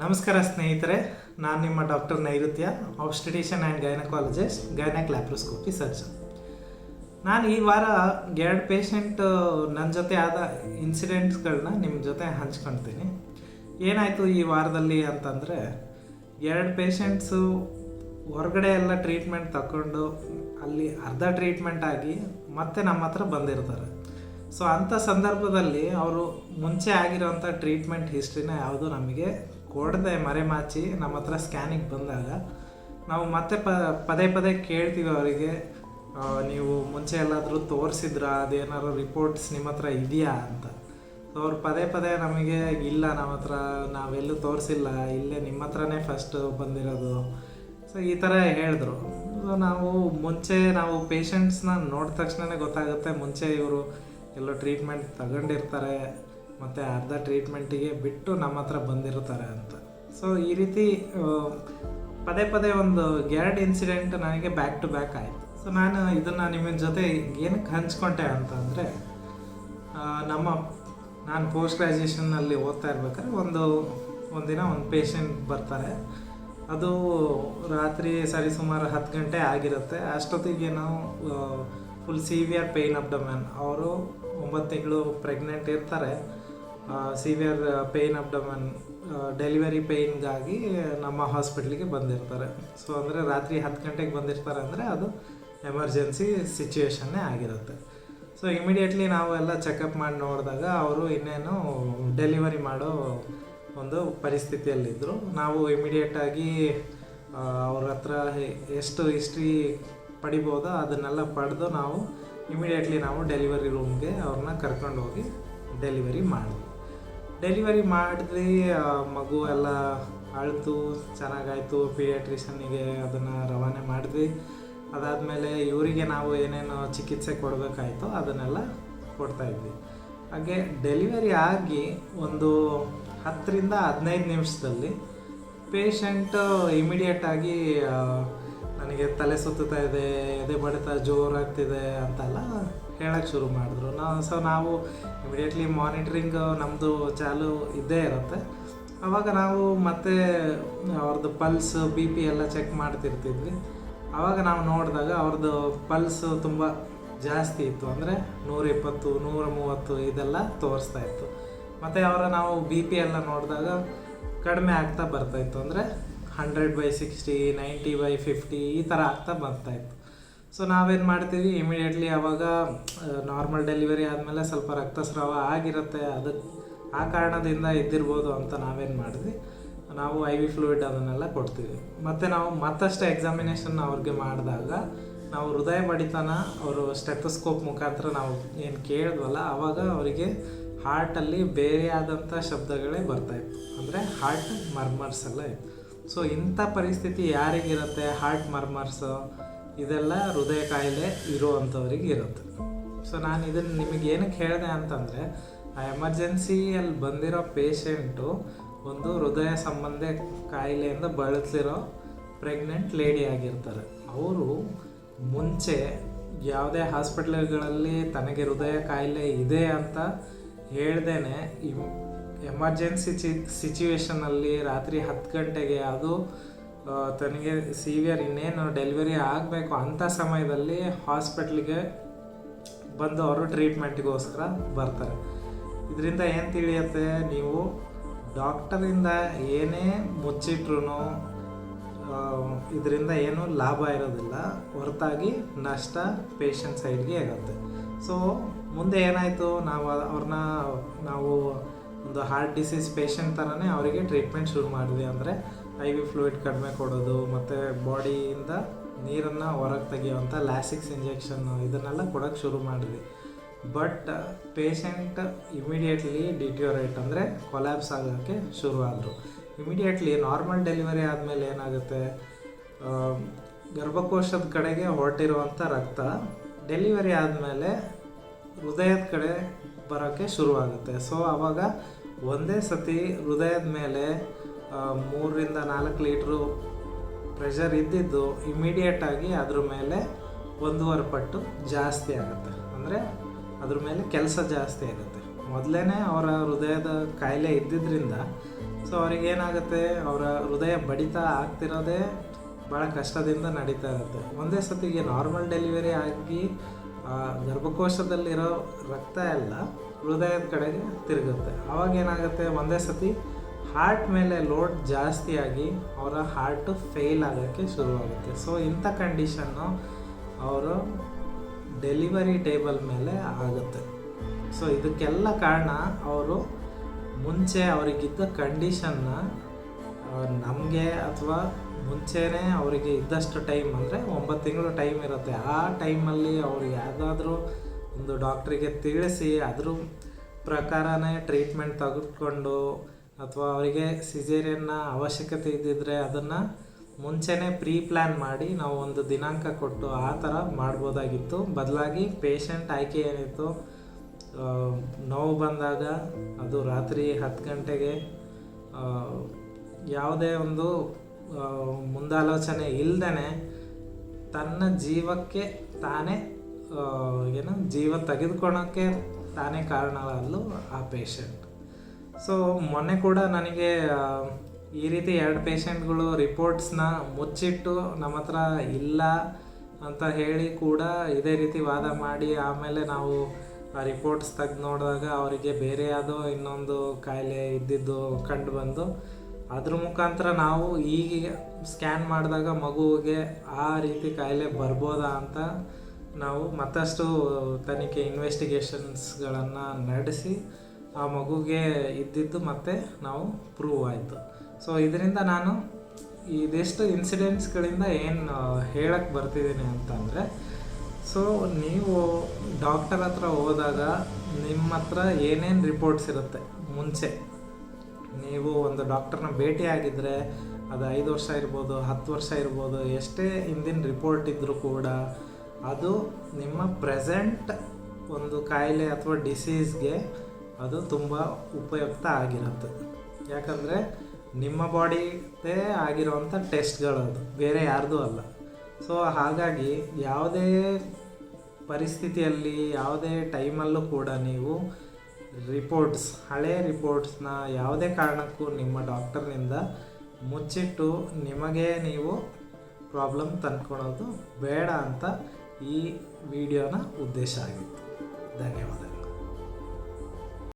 ನಮಸ್ಕಾರ ಸ್ನೇಹಿತರೆ, ನಾನು ನಿಮ್ಮ ಡಾಕ್ಟರ್ ನೈಋತ್ಯ obstetrician and gynaecologist gynaec laparoscopy surgeon ನಾನು ಈ ವಾರ ಎರಡು ಪೇಷಂಟ್ ನನ್ನ ಜೊತೆ ಆದ ಇನ್ಸಿಡೆಂಟ್ಸ್ಗಳನ್ನ ನಿಮ್ಮ ಜೊತೆ ಹಂಚ್ಕೊಳ್ತೀನಿ ಏನಾಯಿತು ಈ ವಾರದಲ್ಲಿ ಅಂತಂದರೆ, ಎರಡು ಪೇಷಂಟ್ಸು ಹೊರಗಡೆ ಎಲ್ಲ ಟ್ರೀಟ್ಮೆಂಟ್ ತಗೊಂಡು ಅಲ್ಲಿ ಅರ್ಧ ಟ್ರೀಟ್ಮೆಂಟ್ ಆಗಿ ಮತ್ತೆ ನಮ್ಮ ಹತ್ರ ಬಂದಿರ್ತಾರೆ. ಸೊ ಅಂಥ ಸಂದರ್ಭದಲ್ಲಿ ಅವರು ಮುಂಚೆ ಆಗಿರೋಂಥ ಟ್ರೀಟ್ಮೆಂಟ್ ಹಿಸ್ಟ್ರಿನ ಯಾವುದು ನಮಗೆ ಕೊಡದೆ ಮರೆಮಾಚಿ ನಮ್ಮ ಹತ್ರ ಸ್ಕ್ಯಾನಿಗೆ ಬಂದಾಗ ನಾವು ಮತ್ತೆ ಪ, ಪದೇ ಪದೇ ಕೇಳ್ತೀವಿ ಅವರಿಗೆ ನೀವು ಮುಂಚೆ ಎಲ್ಲಾದರೂ ತೋರಿಸಿದ್ರಾ? ಅದೇನಾದ್ರು ರಿಪೋರ್ಟ್ಸ್ ನಿಮ್ಮ ಹತ್ರ ಇದೆಯಾ ಅಂತ. ಅವ್ರು ಪದೇ ಪದೇ ನಮಗೆ, ಇಲ್ಲ ನಮ್ಮ ಹತ್ರ, ನಾವೆಲ್ಲೂ ತೋರಿಸಿಲ್ಲ, ಇಲ್ಲೇ ನಿಮ್ಮ ಹತ್ರನೇ ಫಸ್ಟ್ ಬಂದಿರೋದು. ಸೊ ಈ ಥರ ಹೇಳಿದ್ರು. ನಾವು ಮುಂಚೆ ನಾವು ಪೇಷಂಟ್ಸ್ನ ನೋಡಿದ ತಕ್ಷಣನೇ ಗೊತ್ತಾಗುತ್ತೆ. ಮುಂಚೆ ಇವರು ಎಲ್ಲೋ ಟ್ರೀಟ್ಮೆಂಟ್ ತಗೊಂಡಿರ್ತಾರೆ. ಮತ್ತು ಅರ್ಧ ಟ್ರೀಟ್ಮೆಂಟಿಗೆ ಬಿಟ್ಟು ನಮ್ಮ ಹತ್ರ ಬಂದಿರ್ತಾರೆ ಅಂತ. ಸೊ ಈ ರೀತಿ ಪದೇ ಪದೇ ಒಂದು ಎರಡು ಇನ್ಸಿಡೆಂಟ್ ನನಗೆ ಬ್ಯಾಕ್ ಟು ಬ್ಯಾಕ್ ಆಯಿತು. ಸೊ ನಾನು ಇದನ್ನು ನಿಮ್ಮ ಜೊತೆ ಏನಕ್ಕೆ ಹಂಚ್ಕೊಂಡೆ ಅಂತಂದರೆ ನಮ್ಮ, ನಾನು ಪೋಸ್ಟ್ ಗ್ರ್ಯಾಜುಯೇಷನ್ನಲ್ಲಿ ಓದ್ತಾ ಇರ್ಬೇಕಾದ್ರೆ ಒಂದು, ಒಂದಿನ ಒಂದು ಪೇಷಂಟ್ ಬರ್ತಾರೆ. ಅದು ರಾತ್ರಿ ಸರಿಸುಮಾರು ಹತ್ತು ಗಂಟೆ ಆಗಿರುತ್ತೆ. ಅಷ್ಟೊತ್ತಿಗೆ ನಾವು ಫುಲ್ ಸಿವಿಯರ್ ಪೇಯ್ನ್ ಅಬ್ಡಮನ್ ಅವರು ಒಂಬತ್ತು ತಿಂಗಳು ಪ್ರೆಗ್ನೆಂಟ್ ಇರ್ತಾರೆ. ಸಿವಿಯರ್ ಪೇಯ್ನ್ ಅಬ್ಡಮನ್ ಡೆಲಿವರಿ ಪೇಯ್ನ್ಗಾಗಿ ನಮ್ಮ ಹಾಸ್ಪಿಟ್ಲಿಗೆ ಬಂದಿರ್ತಾರೆ. ಸೊ ಅಂದರೆ ರಾತ್ರಿ ಹತ್ತು ಗಂಟೆಗೆ ಬಂದಿರ್ತಾರೆ ಅಂದರೆ ಅದು ಎಮರ್ಜೆನ್ಸಿ ಸಿಚುವೇಶನ್ನೇ ಆಗಿರುತ್ತೆ. ಸೊ ಇಮಿಡಿಯೇಟ್ಲಿ ನಾವು ಎಲ್ಲ ಚೆಕಪ್ ಮಾಡಿ ನೋಡಿದಾಗ ಅವರು ಇನ್ನೇನು ಡೆಲಿವರಿ ಮಾಡೋ ಒಂದು ಪರಿಸ್ಥಿತಿಯಲ್ಲಿದ್ದರು ನಾವು ಇಮಿಡಿಯೇಟಾಗಿ ಅವ್ರ ಹತ್ರ ಎಷ್ಟು ಹಿಸ್ಟ್ರಿ ಪಡಿಬೋದೋ ಅದನ್ನೆಲ್ಲ ಪಡೆದು ನಾವು ಇಮಿಡಿಯೇಟ್ಲಿ ನಾವು ಡೆಲಿವರಿ ರೂಮ್ಗೆ ಅವ್ರನ್ನ ಕರ್ಕೊಂಡು ಹೋಗಿ ಡೆಲಿವರಿ ಮಾಡಿದ್ವಿ. ಡೆಲಿವರಿ ಮಾಡಿದ್ವಿ ಆ, ಮಗು ಎಲ್ಲ ಅಳ್ತು ಚೆನ್ನಾಗಾಯಿತು ಪೀಡಿಯಾಟ್ರಿಷನ್ನಿಗೆ ಅದನ್ನು ರವಾನೆ ಮಾಡಿದ್ವಿ. ಅದಾದಮೇಲೆ ಇವರಿಗೆ ನಾವು ಏನೇನು ಚಿಕಿತ್ಸೆ ಕೊಡಬೇಕಾಯಿತು ಅದನ್ನೆಲ್ಲ ಕೊಡ್ತಾಯಿದ್ವಿ ಹಾಗೆ ಡೆಲಿವರಿ ಆಗಿ ಒಂದು ಹತ್ತರಿಂದ ಹದಿನೈದು ನಿಮಿಷದಲ್ಲಿ ಪೇಷಂಟು ಇಮಿಡಿಯೇಟಾಗಿ ನನಗೆ ತಲೆ ಸುತ್ತುತ್ತಾ ಇದೆ, ಎದೆ ಬಡಿತ ಜೋರಾಗ್ತಿದೆ ಅಂತೆಲ್ಲ ಹೇಳಕ್ಕೆ ಶುರು ಮಾಡಿದ್ರು. ನಾವು ಸೊ ನಾವು ಇಮಿಡಿಯೇಟ್ಲಿ ಮಾನಿಟ್ರಿಂಗ್ ನಮ್ಮದು ಚಾಲು ಇದ್ದೇ ಇರುತ್ತೆ. ಆವಾಗ ನಾವು ಮತ್ತೆ ಅವ್ರದ್ದು ಪಲ್ಸ್ ಬಿ ಪಿ ಎಲ್ಲ ಚೆಕ್ ಮಾಡ್ತಿರ್ತಿದ್ವಿ. ಆವಾಗ ನಾವು ನೋಡಿದಾಗ ಅವ್ರದ್ದು ಪಲ್ಸ್ ತುಂಬ ಜಾಸ್ತಿ ಇತ್ತು. ಅಂದರೆ ನೂರ ಇಪ್ಪತ್ತು ನೂರ ಮೂವತ್ತು ಇದೆಲ್ಲ ತೋರಿಸ್ತಾ ಇತ್ತು. ಮತ್ತು ಅವರ ನಾವು ಬಿ ಪಿ ಎಲ್ಲ ನೋಡಿದಾಗ ಕಡಿಮೆ ಆಗ್ತಾ ಬರ್ತಾಯಿತ್ತು ಅಂದರೆ hundred by sixty, ninety by fifty ಈ ಥರ ಆಗ್ತಾ ಬರ್ತಾಯಿತ್ತು ಸೊ ನಾವೇನು ಮಾಡ್ತೀವಿ? ಇಮಿಡಿಯೇಟ್ಲಿ ಅವಾಗ ನಾರ್ಮಲ್ ಡೆಲಿವರಿ ಆದಮೇಲೆ ಸ್ವಲ್ಪ ರಕ್ತಸ್ರಾವ ಆಗಿರುತ್ತೆ. ಅದಕ್ಕೆ ಆ ಕಾರಣದಿಂದ ಇದ್ದಿರ್ಬೋದು ಅಂತ ನಾವೇನು ಮಾಡಿದ್ವಿ. ನಾವು ಐ ವಿ ಫ್ಲೂಯಿಡ್ ಅದನ್ನೆಲ್ಲ ಕೊಡ್ತೀವಿ. ಮತ್ತು ನಾವು ಮತ್ತಷ್ಟು ಎಕ್ಸಾಮಿನೇಷನ್ ಅವ್ರಿಗೆ ಮಾಡಿದಾಗ, ನಾವು ಹೃದಯ ಬಡಿತನ ಅವರು ಸ್ಟೆಥೋಸ್ಕೋಪ್ ಮುಖಾಂತರ ನಾವು ಏನು ಕೇಳಿದ್ವಲ್ಲ ಆವಾಗ ಅವರಿಗೆ ಹಾರ್ಟಲ್ಲಿ ಬೇರೆ ಆದಂಥ ಶಬ್ದಗಳೇ ಬರ್ತಾಯಿತ್ತು ಅಂದರೆ ಹಾರ್ಟ್ ಮರ್ಮರ್ಸ್ ಎಲ್ಲ ಇತ್ತು. ಸೊ ಇಂಥ ಪರಿಸ್ಥಿತಿ ಯಾರಿಗಿರುತ್ತೆ? ಹಾರ್ಟ್ ಮರ್ಮರ್ಸ್ ಇದೆಲ್ಲ ಹೃದಯ ಕಾಯಿಲೆ ಇರುವಂಥವ್ರಿಗೆ ಇರುತ್ತೆ. ಸೊ ನಾನು ಇದನ್ನು ನಿಮಗೆ ಏನಕ್ಕೆ ಹೇಳಿದೆ ಅಂತಂದರೆ, ಆ ಎಮರ್ಜೆನ್ಸಿಯಲ್ಲಿ ಬಂದಿರೋ ಪೇಷಂಟು ಒಂದು ಹೃದಯ ಸಂಬಂಧ ಕಾಯಿಲೆಯಿಂದ ಬಳಲ್ತಿರೋ ಪ್ರೆಗ್ನೆಂಟ್ ಲೇಡಿ ಆಗಿರ್ತಾರೆ. ಅವರು ಮುಂಚೆ ಯಾವುದೇ ಹಾಸ್ಪಿಟ್ಲ್ಗಳಲ್ಲಿ ತನಗೆ ಹೃದಯ ಕಾಯಿಲೆ ಇದೆ ಅಂತ ಹೇಳ್ದೇನೆ ಎಮರ್ಜೆನ್ಸಿ ಚಿ ಸಿಚುವೇಶನಲ್ಲಿ ರಾತ್ರಿ ಹತ್ತು ಗಂಟೆಗೆ ಅದು ತನಗೆ ಸಿವಿಯರ್ ಇನ್ನೇನು ಡೆಲಿವರಿ ಆಗಬೇಕು ಅಂಥ ಸಮಯದಲ್ಲಿ ಹಾಸ್ಪಿಟ್ಲಿಗೆ ಬಂದು ಅವರು ಟ್ರೀಟ್ಮೆಂಟ್ಗೋಸ್ಕರ ಬರ್ತಾರೆ. ಇದರಿಂದ ಏನು ತಿಳಿಯುತ್ತೆ? ನೀವು ಡಾಕ್ಟರಿಂದ ಏನೇ ಮುಚ್ಚಿಟ್ರು ಇದರಿಂದ ಏನೂ ಲಾಭ ಇರೋದಿಲ್ಲ. ಹೊರತಾಗಿ ನಷ್ಟ ಪೇಷಂಟ್ ಸೈಡ್ಗೆ ಇರುತ್ತೆ. ಸೊ, ಮುಂದೆ ಏನಾಯಿತು? ನಾವು ಅವ್ರನ್ನ ನಾವು ಒಂದು ಹಾರ್ಟ್ ಡಿಸೀಸ್ ಪೇಷಂಟ್ ಥರನೇ ಅವರಿಗೆ ಟ್ರೀಟ್ಮೆಂಟ್ ಶುರು ಮಾಡಿದ್ವಿ. ಅಂದರೆ ಐ ವಿ ಫ್ಲೂಯಿಡ್ ಕಡಿಮೆ ಕೊಡೋದು, ಮತ್ತು ಬಾಡಿಯಿಂದ ನೀರನ್ನು ಹೊರಗೆ ತೆಗೆಯುವಂಥ ಲ್ಯಾಸಿಕ್ಸ್ ಇಂಜೆಕ್ಷನ್ನು ಇದನ್ನೆಲ್ಲ ಕೊಡೋಕ್ಕೆ ಶುರು ಮಾಡಿದ್ವಿ. ಬಟ್ ಪೇಷಂಟ್ ಇಮಿಡಿಯೇಟ್ಲಿ ಡಿಟ್ಯೂರೇಟ್ ಅಂದರೆ ಕೊಲ್ಯಾಬ್ಸ್ ಆಗೋಕ್ಕೆ ಶುರು ಆದರು. ಇಮಿಡಿಯೇಟ್ಲಿ ನಾರ್ಮಲ್ ಡೆಲಿವರಿ ಆದಮೇಲೆ ಏನಾಗುತ್ತೆ? ಗರ್ಭಕೋಶದ ಕಡೆಗೆ ಹೊರಟಿರುವಂಥ ರಕ್ತ ಡೆಲಿವರಿ ಆದಮೇಲೆ ಹೃದಯದ ಕಡೆ ಬರೋಕ್ಕೆ ಶುರುವಾಗುತ್ತೆ. ಸೊ ಆವಾಗ ಒಂದೇ ಸತಿ ಹೃದಯದ ಮೇಲೆ ಮೂರರಿಂದ ನಾಲ್ಕು ಲೀಟ್ರು ಪ್ರೆಷರ್ ಇದ್ದಿದ್ದು ಇಮಿಡಿಯೇಟಾಗಿ ಅದ್ರ ಮೇಲೆ ಒಂದೂವರೆ ಪಟ್ಟು ಜಾಸ್ತಿ ಆಗುತ್ತೆ. ಅಂದರೆ ಅದ್ರ ಮೇಲೆ ಕೆಲಸ ಜಾಸ್ತಿ ಆಗುತ್ತೆ. ಮೊದಲೇ ಅವರ ಹೃದಯದ ಕಾಯಿಲೆ ಇದ್ದಿದ್ದರಿಂದ ಸೊ ಅವ್ರಿಗೇನಾಗುತ್ತೆ ಅವರ ಹೃದಯ ಬಡಿತ ಆಗ್ತಿರೋದೇ ಭಾಳ ಕಷ್ಟದಿಂದ ನಡೀತಾ ಇರುತ್ತೆ. ಒಂದೇ ಸತಿಗೆ ನಾರ್ಮಲ್ ಡೆಲಿವರಿ ಆಗಿ ಆ, ಗರ್ಭಕೋಶದಲ್ಲಿರೋ ರಕ್ತ ಎಲ್ಲ ಹೃದಯದ ಕಡೆಗೆ ತಿರುಗುತ್ತೆ. ಅವಾಗ ಏನಾಗುತ್ತೆ? ಒಂದೇ ಸತಿ ಹಾರ್ಟ್ ಮೇಲೆ ಲೋಡ್ ಜಾಸ್ತಿಯಾಗಿ ಅವರ ಹಾರ್ಟು ಫೇಲ್ ಆಗೋಕ್ಕೆ ಶುರುವಾಗುತ್ತೆ. ಸೊ ಇಂಥ ಕಂಡೀಷನ್ನು ಅವರು ಡೆಲಿವರಿ ಟೇಬಲ್ ಮೇಲೆ ಆಗುತ್ತೆ. ಸೊ ಇದಕ್ಕೆಲ್ಲ ಕಾರಣ ಅವರು ಮುಂಚೆ ಅವರಿಗಿದ್ದ ಕಂಡೀಷನ್ನ ನಮಗೆ ಅಥವಾ ಮುಂಚೆನೇ ಅವರಿಗೆ ಇದ್ದಷ್ಟು ಟೈಮ್ ಅಂದರೆ ಒಂಬತ್ತು ತಿಂಗಳು ಟೈಮ್ ಇರುತ್ತೆ. ಆ ಟೈಮಲ್ಲಿ ಅವ್ರಿಗೆ ಯಾವುದಾದ್ರೂ ಒಂದು ಡಾಕ್ಟ್ರಿಗೆ ತಿಳಿಸಿ ಅದ್ರ ಪ್ರಕಾರನೇ ಟ್ರೀಟ್ಮೆಂಟ್ ತೆಗೆದುಕೊಂಡು ಅಥವಾ ಅವರಿಗೆ ಸಿಜೇರಿಯನ್ನ ಅವಶ್ಯಕತೆ ಇದ್ದಿದ್ರೆ ಅದನ್ನು ಮುಂಚೆನೇ ಪ್ರೀ ಪ್ಲ್ಯಾನ್ ಮಾಡಿ ನಾವು ಒಂದು ದಿನಾಂಕ ಕೊಟ್ಟು ಆ ಥರ ಮಾಡ್ಬೋದಾಗಿತ್ತು. ಬದಲಾಗಿ ಪೇಷಂಟ್ ಆಯ್ಕೆ ಏನಿತ್ತು ನೋವು ಬಂದಾಗ ಅದು ರಾತ್ರಿ ಹತ್ತು ಗಂಟೆಗೆ ಯಾವುದೇ ಒಂದು ಮುಂದಾಲೋಚನೆ ಇಲ್ದೇ ತನ್ನ ಜೀವಕ್ಕೆ ತಾನೇ ಏನು, ಜೀವ ತೆಗೆದುಕೊಳ್ಳೋಕ್ಕೆ ತಾನೇ ಕಾರಣವಲ್ಲೂ ಆ ಪೇಷಂಟ್ ಸೊ ಮೊನ್ನೆ ಕೂಡ ನನಗೆ ಈ ರೀತಿ ಎರಡು ಪೇಷಂಟ್ಗಳು ರಿಪೋರ್ಟ್ಸ್ನ ಮುಚ್ಚಿಟ್ಟು ನಮ್ಮ ಹತ್ರ ಇಲ್ಲ ಅಂತ ಹೇಳಿ ಕೂಡ ಇದೇ ರೀತಿ ವಾದ ಮಾಡಿ ಆಮೇಲೆ ನಾವು ಆ ರಿಪೋರ್ಟ್ಸ್ ತೆಗೆದು ನೋಡಿದಾಗ ಅವರಿಗೆ ಬೇರೆ ಯಾವುದೋ ಇನ್ನೊಂದು ಕಾಯಿಲೆ ಇದ್ದಿದ್ದು ಕಂಡು ಬಂದು ಅದ್ರ ಮುಖಾಂತರ ನಾವು ಈಗ ಸ್ಕ್ಯಾನ್ ಮಾಡಿದಾಗ ಮಗುವಿಗೆ ಆ ರೀತಿ ಕಾಯಿಲೆ ಬರ್ಬೋದಾ ಅಂತ ನಾವು ಮತ್ತಷ್ಟು ತನಿಖೆ ಇನ್ವೆಸ್ಟಿಗೇಷನ್ಸ್ಗಳನ್ನು ನಡೆಸಿ ಆ ಮಗುಗೆ ಇದ್ದಿದ್ದು ಮತ್ತೆ ನಾವು ಪ್ರೂವ್ ಆಯಿತು. ಸೊ ಇದರಿಂದ ನಾನು ಇದೆಷ್ಟು ಇನ್ಸಿಡೆಂಟ್ಸ್ಗಳಿಂದ ಏನು ಹೇಳಕ್ಕೆ ಬರ್ತಿದ್ದೀನಿ ಅಂತಂದರೆ ಸೊ ನೀವು ಡಾಕ್ಟರ್ ಹತ್ರ ಹೋದಾಗ ನಿಮ್ಮ ಹತ್ರ ಏನೇನು ರಿಪೋರ್ಟ್ಸ್ ಇರುತ್ತೆ? ಮುಂಚೆ. ನೀವು ಒಂದು ಡಾಕ್ಟರ್ನ ಭೇಟಿ ಆಗಿದ್ದರೆ ಅದು ಐದು ವರ್ಷ ಇರ್ಬೋದು, ಹತ್ತು ವರ್ಷ ಇರ್ಬೋದು, ಎಷ್ಟೇ ಹಿಂದಿನ ರಿಪೋರ್ಟ್ ಇದ್ದರೂ ಕೂಡ ಅದು ನಿಮ್ಮ ಪ್ರೆಸೆಂಟ್ ಒಂದು ಕಾಯಿಲೆ ಅಥವಾ ಡಿಸೀಸ್ಗೆ ಅದು ತುಂಬ ಉಪಯುಕ್ತ ಆಗಿರುತ್ತೆ. ಯಾಕಂದರೆ ನಿಮ್ಮ ಬಾಡಿದೇ ಆಗಿರೋವಂಥ ಟೆಸ್ಟ್ಗಳದು, ಬೇರೆ ಯಾರ್ದೂ ಅಲ್ಲ. ಸೊ, ಹಾಗಾಗಿ ಯಾವುದೇ ಪರಿಸ್ಥಿತಿಯಲ್ಲಿ, ಯಾವುದೇ ಟೈಮಲ್ಲೂ ಕೂಡ ನೀವು ರಿಪೋರ್ಟ್ಸ್ ಹಳೆ ರಿಪೋರ್ಟ್ಸ್ನ ಯಾವುದೇ ಕಾರಣಕ್ಕೂ ನಿಮ್ಮ ಡಾಕ್ಟರ್ನಿಂದ ಮುಚ್ಚಿಟ್ಟು ನಿಮಗೆ ನೀವು ಪ್ರಾಬ್ಲಮ್ ತಂದ್ಕೊಳೋದು ಬೇಡ ಅಂತ ಈ ವಿಡಿಯೋನ ಉದ್ದೇಶ ಆಗಿತ್ತು. ಧನ್ಯವಾದಗಳು.